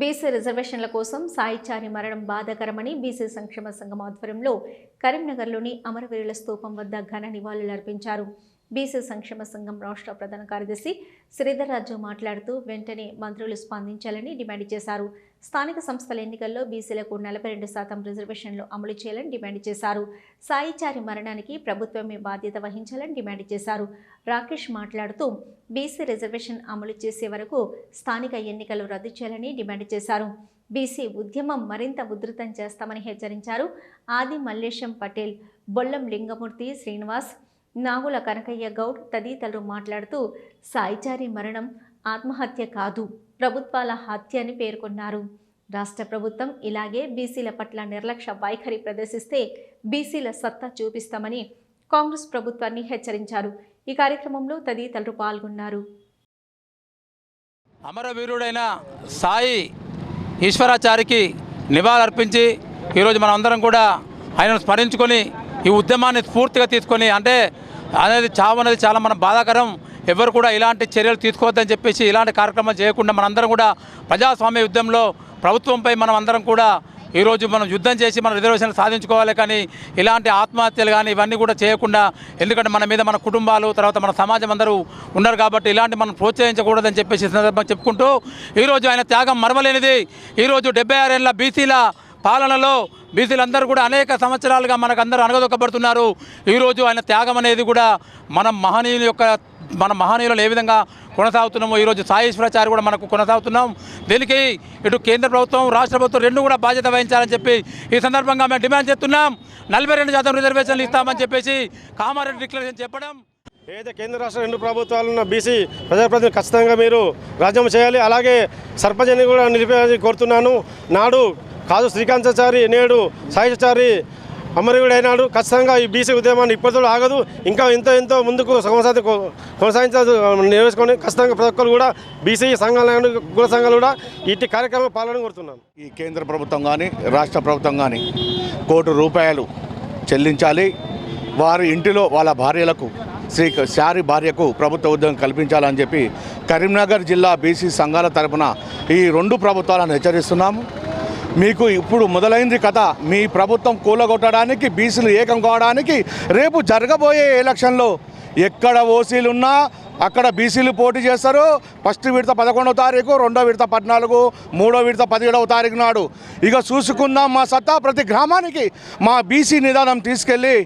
BC రిజర్వేషన్ల కోసం సాయిచారి మరణం బాధాకరమని బీసీ సంక్షేమ సంఘం ఆధ్వర్యంలో కరీంనగర్లోని అమరవీరుల స్తూపం వద్ద ఘన నివాళులర్పించారు. బీసీ సంక్షేమ సంఘం రాష్ట్ర ప్రధాన కార్యదర్శి శ్రీధర్ రాజు మాట్లాడుతూ వెంటనే మంత్రులు స్పందించాలని డిమాండ్ చేశారు. స్థానిక సంస్థల ఎన్నికల్లో బీసీలకు నలభై రెండు శాతం రిజర్వేషన్లు అమలు చేయాలని డిమాండ్ చేశారు. సాయిచారి మరణానికి ప్రభుత్వమే బాధ్యత వహించాలని డిమాండ్ చేశారు. రాకేష్ మాట్లాడుతూ బీసీ రిజర్వేషన్ అమలు చేసే వరకు స్థానిక ఎన్నికలు రద్దు చేయాలని డిమాండ్ చేశారు. బీసీ ఉద్యమం మరింత ఉధృతం చేస్తామని హెచ్చరించారు. ఆది మల్లేశం పటేల్ బొల్లం లింగమూర్తి శ్రీనివాస్ నాగుల కనకయ్య గౌడ్ తదితరులు మాట్లాడుతూ సాయిచారి మరణం ఆత్మహత్య కాదు ప్రభుత్వాల హత్య అని పేర్కొన్నారు. రాష్ట్ర ప్రభుత్వం ఇలాగే బీసీల పట్ల నిర్లక్ష్య వైఖరి ప్రదర్శిస్తే బీసీల సత్తా చూపిస్తామని కాంగ్రెస్ ప్రభుత్వాన్ని హెచ్చరించారు. ఈ కార్యక్రమంలో తదితరులు పాల్గొన్నారు. అమరవీరుడైన సాయి ఈశ్వరాచారికి నివాళులర్పించి ఈరోజు మనం అందరం కూడా ఆయనను స్మరించుకొని ఈ ఉద్యమాన్ని స్ఫూర్తిగా తీసుకొని అంటే అనేది చావు అనేది చాలా మన బాధాకరం. ఎవరు కూడా ఇలాంటి చర్యలు తీసుకోవద్దని చెప్పేసి ఇలాంటి కార్యక్రమాలు చేయకుండా మనందరం కూడా ప్రజాస్వామ్య యుద్ధంలో ప్రభుత్వంపై మనం అందరం కూడా ఈరోజు మనం యుద్ధం చేసి మన రిజర్వేషన్లు సాధించుకోవాలి కానీ ఇలాంటి ఆత్మహత్యలు కానీ ఇవన్నీ కూడా చేయకుండా ఎందుకంటే మన మీద మన కుటుంబాలు తర్వాత మన సమాజం అందరూ ఉన్నారు కాబట్టి ఇలాంటి మనం ప్రోత్సహించకూడదని చెప్పేసి సందర్భంగా చెప్పుకుంటూ ఈరోజు ఆయన త్యాగం మరవలేనిది. ఈరోజు డెబ్బై ఆరేళ్ళ బీసీల పాలనలో బీసీలందరూ కూడా అనేక సంవత్సరాలుగా మనకు అందరూ అనగదొక్కబడుతున్నారు ఈరోజు ఆయన త్యాగం అనేది కూడా మనం మహనీయుల యొక్క మన మహనీయులను ఏ విధంగా కొనసాగుతున్నామో ఈరోజు సాయేశ్వరాచారి కూడా మనకు కొనసాగుతున్నాం. దీనికి ఇటు కేంద్ర ప్రభుత్వం రాష్ట్ర ప్రభుత్వం రెండు కూడా బాధ్యత వహించాలని చెప్పి ఈ సందర్భంగా మేము డిమాండ్ చేస్తున్నాం. నలభై రెండు శాతం రిజర్వేషన్లు ఇస్తామని చెప్పేసి కామారెడ్డి డిక్లరేషన్ చెప్పడం. ఏదైతే కేంద్ర రాష్ట్ర రెండు ప్రభుత్వాలు ఉన్న బీసీ ప్రజాప్రతినిధులు ఖచ్చితంగా మీరు రాజ్యం చేయాలి. అలాగే సర్పంచ్ కూడా నిలిపేయాలని కోరుతున్నాను. నాడు కాదు శ్రీకాంతాచారి నేడు సాహిత్యచారి అమరవీడు అయినాడు. ఖచ్చితంగా ఈ బీసీ ఉద్యమాన్ని ఇప్పటితో ఆగదు. ఇంకా ఎంతో ఎంతో ముందుకు కొనసాగి కొనసాగించాల్సి నిర్వహించుకొని ఖచ్చితంగా ప్రతి ఒక్కరు కూడా బీసీ సంఘాలు కుల సంఘాలు కూడా ఇట్టి కార్యక్రమం పాలన కోరుతున్నాను. ఈ కేంద్ర ప్రభుత్వం కానీ రాష్ట్ర ప్రభుత్వం కానీ కోటి రూపాయలు చెల్లించాలి. వారి ఇంటిలో వాళ్ళ భార్యలకు శ్రీ శారి భార్యకు ప్రభుత్వ ఉద్యోగం కల్పించాలని చెప్పి కరీంనగర్ జిల్లా బీసీ సంఘాల తరపున ఈ రెండు ప్రభుత్వాలను హెచ్చరిస్తున్నాము. మీకు ఇప్పుడు మొదలైంది కథ. మీ ప్రభుత్వం కూలగొట్టడానికి బీసీలు ఏకం కావడానికి రేపు జరగబోయే ఎలక్షన్లో ఎక్కడ ఓసీలున్నా అక్కడ బీసీలు పోటీ చేస్తారు. ఫస్ట్ విడత పదకొండవ తారీఖు రెండో విడత పద్నాలుగు మూడో విడత పదిహేడవ తారీఖు నాడు. ఇక చూసుకుందాం మా సత్తా ప్రతి గ్రామానికి మా బీసీ నిదానం తీసుకెళ్ళి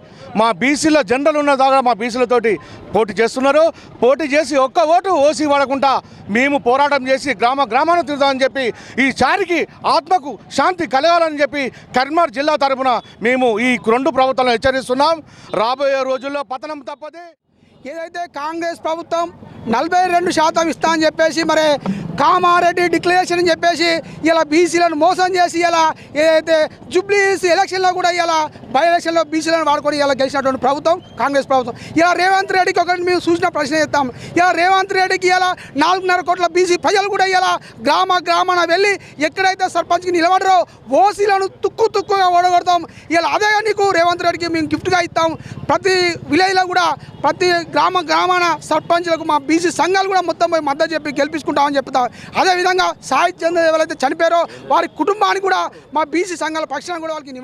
మా బీసీల జెండలు ఉన్న దగ్గర మా బీసీలతోటి పోటీ చేస్తున్నారు. పోటీ చేసి ఒక్క ఓటు ఓసీ వాడకుండా మేము పోరాటం చేసి గ్రామ గ్రామాన్ని తిరుగుతామని చెప్పి ఈ చారికి ఆత్మకు శాంతి కలగాలని చెప్పి కరీంనగర్ జిల్లా తరపున మేము ఈ రెండు ప్రభుత్వాలను హెచ్చరిస్తున్నాం. రాబోయే రోజుల్లో పతనం తప్పదే. ఏదైతే కాంగ్రెస్ ప్రభుత్వం నలభై రెండు శాతం ఇస్తా అని చెప్పేసి మరి కామారెడ్డి డిక్లరేషన్ అని చెప్పేసి ఇలా బీసీలను మోసం చేసి ఇలా ఏదైతే జూబ్లీస్ ఎలక్షన్లో కూడా ఇలా బై ఎలక్షన్లో బీసీలను వాడుకొని ఇలా గెలిచినటువంటి ప్రభుత్వం కాంగ్రెస్ ప్రభుత్వం. ఇలా రేవంత్ రెడ్డికి ఒకటి మేము సూచన ప్రశ్న చేస్తాం ఇలా రేవంత్ రెడ్డికి ఇలా నాలుగున్నర కోట్ల బీసీ ప్రజలు కూడా ఇలా గ్రామ గ్రామాన వెళ్ళి ఎక్కడైతే సర్పంచ్కి నిలబడరో ఓసీలను తుక్కు తుక్కుగా ఓడగొడతాం. ఇలా అదే నీకు రేవంత్ రెడ్డికి మేము గిఫ్ట్గా ఇస్తాం. ప్రతి విలేజ్లో కూడా ప్రతి గ్రామ గ్రామాన సర్పంచ్లకు మా బీసీ సంఘాలు కూడా మొత్తం పోయి మద్దతు చెప్పి గెలిపించుకుంటామని చెప్తాం. అదేవిధంగా సాహిత్య ఎవరైతే చనిపోయారో వారి కుటుంబానికి కూడా మా బీసీ సంఘాల పక్షాన కూడా వాళ్ళకి